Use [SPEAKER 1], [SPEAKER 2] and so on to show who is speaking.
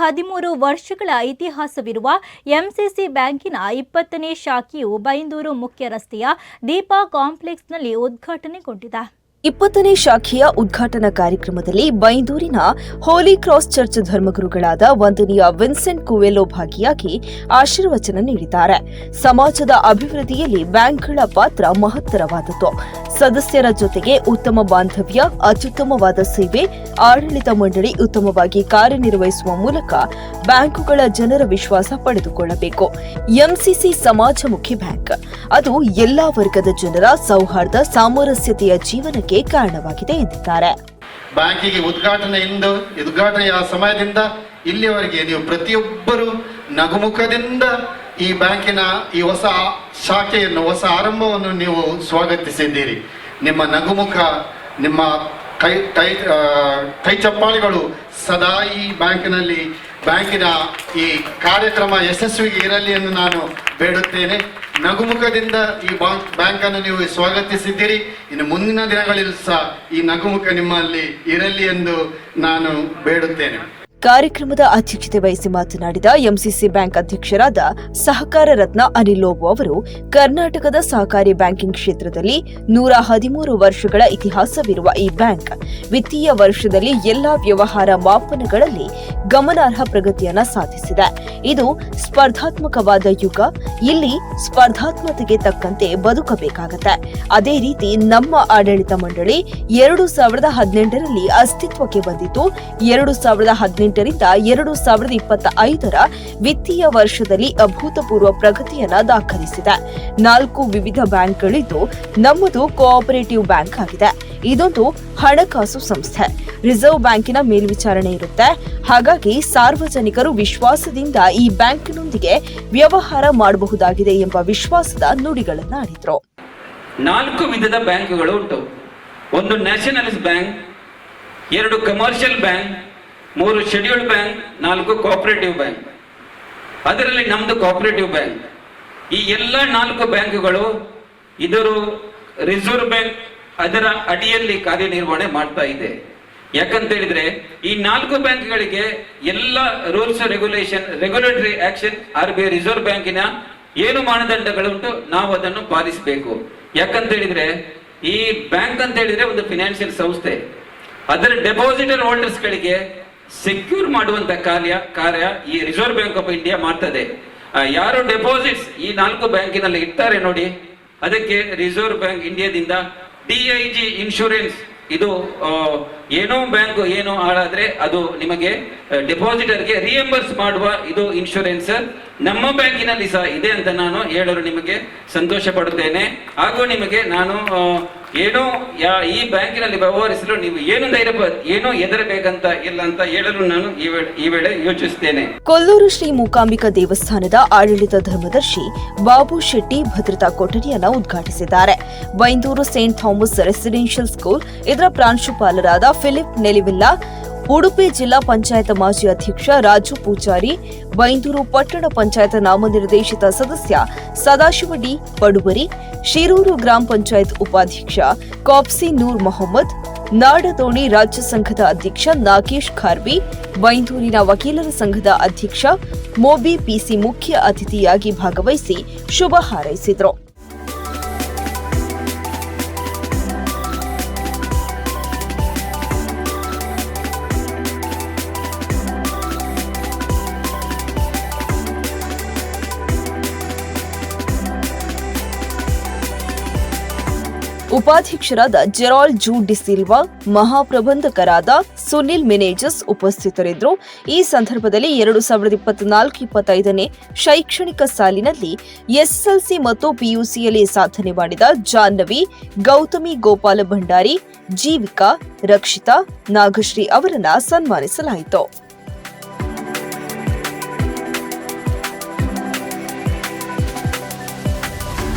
[SPEAKER 1] ಹದಿಮೂರು ವರ್ಷಗಳ ಇತಿಹಾಸವಿರುವ ಎಂಸಿಸಿ ಬ್ಯಾಂಕಿನ ಇಪ್ಪತ್ತನೇ ಶಾಖೆಯು ಬೈಂದೂರು ಮುಖ್ಯ ರಸ್ತೆಯ ದೀಪಾ ಕಾಂಪ್ಲೆಕ್ಸ್ನಲ್ಲಿ ಉದ್ಘಾಟನೆಗೊಂಡಿದೆ.
[SPEAKER 2] ಇಪ್ಪತ್ತನೇ ಶಾಖೆಯ ಉದ್ಘಾಟನಾ ಕಾರ್ಯಕ್ರಮದಲ್ಲಿ ಬೈಂದೂರಿನ ಹೋಲಿ ಕ್ರಾಸ್ ಚರ್ಚ್ ಧರ್ಮಗುರುಗಳಾದ ವಂದನೀಯ ವಿನ್ಸೆಂಟ್ ಕುವೆಲೋ ಭಾಗಿಯಾಗಿ ಆಶೀರ್ವಚನ ನೀಡಿದ್ದಾರೆ. ಸಮಾಜದ ಅಭಿವೃದ್ಧಿಯಲ್ಲಿ ಬ್ಯಾಂಕ್ಗಳ ಪಾತ್ರ ಮಹತ್ತರವಾದದ್ದು. ಸದಸ್ಯರ ಜೊತೆಗೆ ಉತ್ತಮ ಬಾಂಧವ್ಯ, ಅತ್ಯುತ್ತಮವಾದ ಸೇವೆ, ಆಡಳಿತ ಮಂಡಳಿ ಉತ್ತಮವಾಗಿ ಕಾರ್ಯನಿರ್ವಹಿಸುವ ಮೂಲಕ ಬ್ಯಾಂಕುಗಳ ಜನರ ವಿಶ್ವಾಸ ಪಡೆದುಕೊಳ್ಳಬೇಕು. ಎಂಸಿಸಿ ಸಮಾಜಮುಖಿ ಬ್ಯಾಂಕ್. ಅದು ಎಲ್ಲಾ ವರ್ಗದ ಜನರ ಸೌಹಾರ್ದ, ಸಾಮರಸ್ಯತೆಯ ಜೀವನಕ್ಕೆ ಕಾರಣವಾಗಿದೆ ಎಂದಿದ್ದಾರೆ.
[SPEAKER 3] ಬ್ಯಾಂಕಿಗೆ ಉದ್ಘಾಟನೆಯಿಂದ, ಉದ್ಘಾಟನೆಯ ಸಮಯದಿಂದ ಇಲ್ಲಿಯವರೆಗೆ ನೀವು ಪ್ರತಿಯೊಬ್ಬರು ನಗುಮುಖದಿಂದ ಈ ಬ್ಯಾಂಕಿನ ಈ ಹೊಸ ಶಾಖೆಯನ್ನು, ಹೊಸ ಆರಂಭವನ್ನು ನೀವು ಸ್ವಾಗತಿಸಿದ್ದೀರಿ. ನಿಮ್ಮ ನಗುಮುಖ, ನಿಮ್ಮ ಕೈ ಕೈ ಕೈ ಚಪ್ಪಾಳಿಗಳು ಸದಾ ಈ ಬ್ಯಾಂಕಿನಲ್ಲಿ ಬ್ಯಾಂಕಿನ ಈ ಕಾರ್ಯಕ್ರಮ ಯಶಸ್ವಿಗೆ ಇರಲಿ ಎಂದು ನಾನು ಬೇಡುತ್ತೇನೆ. ನಗುಮುಖದಿಂದ ಈ ಬ್ಯಾಂಕ್, ಬ್ಯಾಂಕನ್ನು ನೀವು ಸ್ವಾಗತಿಸಿದ್ದೀರಿ. ಇನ್ನು ಮುಂದಿನ ದಿನಗಳಲ್ಲಿ ಸಹ ಈ ನಗುಮುಖ ನಿಮ್ಮಲ್ಲಿ ಇರಲಿ ಎಂದು ನಾನು ಬೇಡುತ್ತೇನೆ.
[SPEAKER 2] ಕಾರ್ಯಕ್ರಮದ ಅಧ್ಯಕ್ಷತೆ ವಹಿಸಿ ಮಾತನಾಡಿದ ಎಂಸಿಸಿ ಬ್ಯಾಂಕ್ ಅಧ್ಯಕ್ಷರಾದ ಸಹಕಾರ ರತ್ನ ಅನಿಲ್ ಲೋಬೋ ಅವರು, ಕರ್ನಾಟಕದ ಸಹಕಾರಿ ಬ್ಯಾಂಕಿಂಗ್ ಕ್ಷೇತ್ರದಲ್ಲಿ ನೂರ ಹದಿಮೂರು ವರ್ಷಗಳ ಇತಿಹಾಸವಿರುವ ಈ ಬ್ಯಾಂಕ್, ವಿತ್ತೀಯ ವರ್ಷದಲ್ಲಿ ಎಲ್ಲಾ ವ್ಯವಹಾರ ಮಾಪನಗಳಲ್ಲಿ ಗಮನಾರ್ಹ ಪ್ರಗತಿಯನ್ನು ಸಾಧಿಸಿದೆ. ಇದು ಸ್ಪರ್ಧಾತ್ಮಕವಾದ ಯುಗ ಇಲ್ಲಿ ಸ್ಪರ್ಧಾತ್ಮತೆಗೆ ತಕ್ಕಂತೆ ಬದುಕಬೇಕಾಗತ್ತೆ. ಅದೇ ರೀತಿ ನಮ್ಮ ಆಡಳಿತ ಮಂಡಳಿ ಎರಡು ಸಾವಿರದ ಹದಿನೆಂಟರಲ್ಲಿ ಅಸ್ತಿತ್ವಕ್ಕೆ ಬಂದಿದ್ದು ಎರಡು ಸಾವಿರದ ಹದಿನೆಂಟರಿಂದ ಎರಡು ಸಾವಿರದ ಇಪ್ಪತ್ತ ಐದರ ವಿತ್ತೀಯ ವರ್ಷದಲ್ಲಿ ಅಭೂತಪೂರ್ವ ಪ್ರಗತಿಯನ್ನ ದಾಖಲಿಸಿದೆ. ನಾಲ್ಕು ವಿವಿಧ ಬ್ಯಾಂಕ್ಗಳಿದ್ದು ನಮ್ಮದು ಕೋಆಪರೇಟಿವ್ ಬ್ಯಾಂಕ್ ಆಗಿದೆ. ಇದೊಂದು ಹಣಕಾಸು ಸಂಸ್ಥೆ. ರಿಸರ್ವ್ ಬ್ಯಾಂಕಿನ ಮೇಲ್ವಿಚಾರಣೆ ಇರುತ್ತೆ. ಹಾಗಾಗಿ ಸಾರ್ವಜನಿಕರು ವಿಶ್ವಾಸದಿಂದ ಈ ಬ್ಯಾಂಕಿನೊಂದಿಗೆ ವ್ಯವಹಾರ ಮಾಡಬಹುದಾಗಿದೆ ಎಂಬ ವಿಶ್ವಾಸದ ನುಡಿಗಳನ್ನ ಆಡಿದ್ರು
[SPEAKER 4] ನಾಲ್ಕು ವಿಧದ ಬ್ಯಾಂಕುಗಳು ಉಂಟು. ಒಂದು ನ್ಯಾಷನಲ್ ಬ್ಯಾಂಕ್, ಎರಡು ಕಮರ್ಷಿಯಲ್ ಬ್ಯಾಂಕ್, ಮೂರು ಶೆಡ್ಯೂಲ್ಡ್ ಬ್ಯಾಂಕ್, ನಾಲ್ಕು ಕೋಆಪರೇಟಿವ್ ಬ್ಯಾಂಕ್. ಅದರಲ್ಲಿ ನಮ್ದು ಕೋಆಪರೇಟಿವ್ ಬ್ಯಾಂಕ್. ಈ ಎಲ್ಲ ನಾಲ್ಕು ಬ್ಯಾಂಕುಗಳು ಇದರ ರಿಸರ್ವ್ ಬ್ಯಾಂಕ್ ಅದರ ಅಡಿಯಲ್ಲಿ ಕಾರ್ಯನಿರ್ವಹಣೆ ಮಾಡ್ತಾ ಇದೆ. ಯಾಕಂತ ಹೇಳಿದ್ರೆ, ಈ ನಾಲ್ಕು ಬ್ಯಾಂಕ್ಗಳಿಗೆ ಎಲ್ಲ rules regulation regulatory action R B reserve ಬ್ಯಾಂಕಿನ ಏನು ಮಾನದಂಡಗಳುಂಟು ನಾವು ಅದನ್ನು ಪಾಲಿಸಬೇಕು. ಯಾಕಂತ ಹೇಳಿದ್ರೆ ಈ ಬ್ಯಾಂಕ್ ಅಂತ ಹೇಳಿದ್ರೆ ಒಂದು ಫಿನಾನ್ಷಿಯಲ್ ಸಂಸ್ಥೆ. ಅದರ ಡೆಪಾಸಿಟರ್ ಹೋಲ್ಡರ್ಸ್ ಗಳಿಗೆ ಸೆಕ್ಯೂರ್ ಮಾಡುವಂತ ಕಾರ್ಯ ಕಾರ್ಯ ಈ ರಿಸರ್ವ್ ಬ್ಯಾಂಕ್ ಆಫ್ ಇಂಡಿಯಾ ಮಾಡ್ತದೆ. ಯಾರು ಡೆಪಾಸಿಟ್ಸ್ ಈ ನಾಲ್ಕು ಬ್ಯಾಂಕಿನಲ್ಲಿ ಇಡ್ತಾರೆ ನೋಡಿ, ಅದಕ್ಕೆ ರಿಸರ್ವ್ ಬ್ಯಾಂಕ್ ಇಂಡಿಯಾದಿಂದ ಡಿಐಜಿ ಇನ್ಶೂರೆನ್ಸ್ ಇದು ಏನೋ ಬ್ಯಾಂಕ್ ಏನೋ ಹಾಳಾದ್ರೆ ಅದು ನಿಮಗೆ ಡೆಪಾಸಿಟರ್ಗೆ ರಿಯಂಬರ್ಸ್ ಮಾಡುವ ಇದು ಇನ್ಶೂರೆನ್ಸ್ ನಮ್ಮ ಬ್ಯಾಂಕಿನಲ್ಲಿ ಸಹ ಇದೆ ಅಂತ ನಾನು ಹೇಳಲು ನಿಮಗೆ ಸಂತೋಷ ಪಡುತ್ತೇನೆ. ಹಾಗೂ ನಿಮಗೆ ನಾನು ಏನು, ಯಾ, ಈ ಬ್ಯಾಂಕಿನಲ್ಲಿ ವ್ಯವಹರಿಸಲು ನೀವು ಏನು ಧೈರ್ಯ ಏನು ಹೆದರಬೇಕಂತ ಇಲ್ಲ ಅಂತ ಹೇಳಲು ನಾನು ಈ ವೇಳೆ ಯೋಚಿಸುತ್ತೇನೆ.
[SPEAKER 2] ಕೊಲ್ಲೂರು ಶ್ರೀ ಮೂಕಾಂಬಿಕಾ ದೇವಸ್ಥಾನದ ಆಡಳಿತ ಧರ್ಮದರ್ಶಿ ಬಾಬು ಶೆಟ್ಟಿ ಭದ್ರತಾ ಕೊಠಡಿಯನ್ನ ಉದ್ಘಾಟಿಸಿದ್ದಾರೆ. Byndoor saint Thomas residential school, ಇದರ ಪ್ರಾಂಶುಪಾಲರಾದ ಫಿಲಿಪ್ ನೆಲಿವಿಲ್ಲಾ ಉಡುಪಿ ಜಿಲ್ಲಾ ಪಂಚಾಯತ್ ಮಾಜಿ ಅಧ್ಯಕ್ಷ ರಾಜು ಪೂಜಾರಿ, ಬೈಂದೂರು ಪಟ್ಟಣ ಪಂಚಾಯತ್ ನಾಮನಿರ್ದೇಶಿತ ಸದಸ್ಯ ಸದಾಶಿವ ಡಿ ಪಡುಬರಿ, ಶಿರೂರು ಗ್ರಾಮ ಪಂಚಾಯತ್ ಉಪಾಧ್ಯಕ್ಷ ಕಾಪ್ಸಿ ನೂರ್ ಮೊಹಮ್ಮದ್, ನಾಡದೋಣಿ ರಾಜ್ಯ ಸಂಘದ ಅಧ್ಯಕ್ಷ ನಾಗೇಶ್ ಖಾರ್ವಿ ಬೈಂದೂರಿನ ವಕೀಲರ ಸಂಘದ ಅಧ್ಯಕ್ಷ ಮೋಬಿ ಪಿಸಿ ಮುಖ್ಯ ಅತಿಥಿಯಾಗಿ ಭಾಗವಹಿಸಿ ಶುಭ ಹಾರೈಸಿದರು. ಉಪಾಧ್ಯಕ್ಷರಾದ ಜೆರಾಲ್ ಜೂ ಡಿಸಿಲ್ವಾ ಮಹಾಪ್ರಬಂಧಕರಾದ ಸುನಿಲ್ ಮೆನೇಜಸ್ ಉಪಸ್ಥಿತರಿದ್ದರು. ಈ ಸಂದರ್ಭದಲ್ಲಿ ಎರಡು ಸಾವಿರದ ಇಪ್ಪತ್ನಾಲ್ಕು ಇಪ್ಪತ್ತೈದನೇ ಶೈಕ್ಷಣಿಕ ಸಾಲಿನಲ್ಲಿ ಎಸ್ಎಸ್ಎಲ್ಸಿ ಮತ್ತು ಪಿಯುಸಿಯಲ್ಲಿ ಸಾಧನೆ ಮಾಡಿದ ಜಾಹ್ನವಿ, ಗೌತಮಿ ಗೋಪಾಲ ಭಂಡಾರಿ, ಜೀವಿಕಾ, ರಕ್ಷಿತಾ, ನಾಗಶ್ರೀ ಅವರನ್ನು ಸನ್ಮಾನಿಸಲಾಯಿತು.